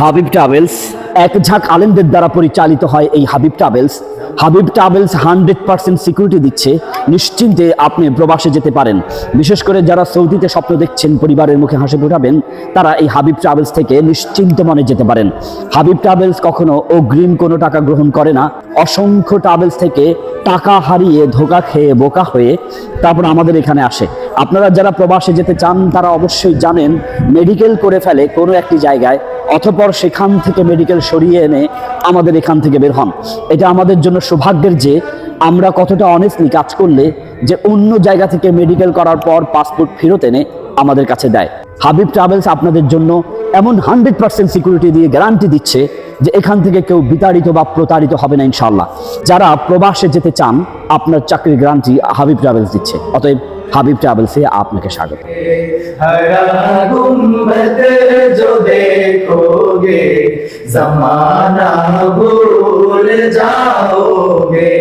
Habib travels, এক ঝাঁক আলেমদের দ্বারা পরিচালিত হয় এই Habib travels. Habib travels hundred percent security দিচ্ছে। নিশ্চিন্তে আপনি প্রবাসে যেতে পারেন। বিশেষ করে যারা সৌদিতে স্বপ্ন দেখছেন, পরিবারের মুখে হাসি ফোটাবেন, তারা এই হাবিব ট্রাভেলস থেকে নিশ্চিন্ত মনে যেতে পারেন। হাবিব ট্রাভেলস কখনো অগ্রিম কোনো টাকা গ্রহণ করে না। অসংখ্য ট্রাভেলস থেকে টাকা হারিয়ে ধোকা খেয়ে বোকা হয়ে তারপর আমাদের এখানে আসে। আপনারা যারা প্রবাসে যেতে চান, তারা অবশ্যই জানেন, মেডিকেল করে ফেলে কোনো একটি জায়গায় অথপর সেখান থেকে মেডিকেল সরিয়ে এনে আমাদের এখান থেকে বের হন। এটা আমাদের জন্য সৌভাগ্যের যে আমরা কতটা অনেস্টলি কাজ করলে যে অন্য জায়গা থেকে মেডিকেল করার পর পাসপোর্ট ফেরত এনে আমাদের কাছে দেয়। হাবিব ট্রাভেলস আপনাদের জন্য এমন হান্ড্রেড পার্সেন্ট সিকিউরিটি দিয়ে গ্যারান্টি দিচ্ছে যে এখান থেকে কেউ বিতাড়িত বা প্রতারিত হবে না ইনশাল্লাহ যারা প্রবাসে যেতে চান, আপনার চাকরির গ্যারান্টি হাবিব ট্রাভেলস দিচ্ছে। অতএব হাবিব ট্রাভেলসে আপনাকে স্বাগত। देखोगे जमाना भूल जाओगे।